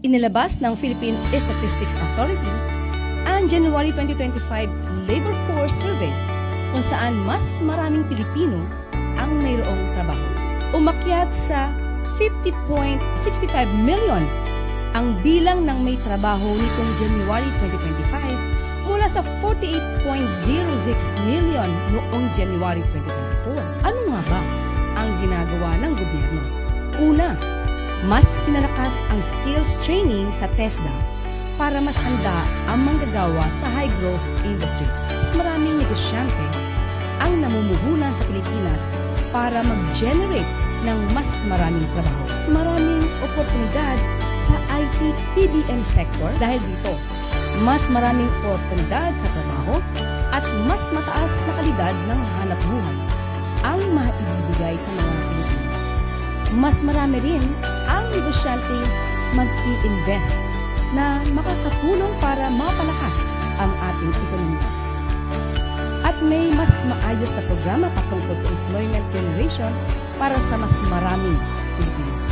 Inilabas ng Philippine Statistics Authority ang January 2025 Labor Force Survey kung saan mas maraming Pilipino ang mayroong trabaho. Umakyat sa 50.65 million ang bilang ng may trabaho nitong January 2025 mula sa 48.06 million noong January 2024. Ano nga ba ang ginagawa ng gobyerno? Una, mas pinalakas ang skills training sa TESDA para mas handa ang manggagawa sa high growth industries. Mas maraming negosyante ang namumuhunan sa Pilipinas para mag-generate ng mas maraming trabaho. Maraming oportunidad sa IT PBM sector dahil dito, mas maraming oportunidad sa trabaho at mas mataas na kalidad ng hanap buhay ang maibibigay sa mga. Mas marami rin ang negosyante mag-i-invest na makakatulong para mapalakas ang ating ekonomiya. At may mas maayos na programa patungkol sa employment generation para sa mas maraming Pilipino.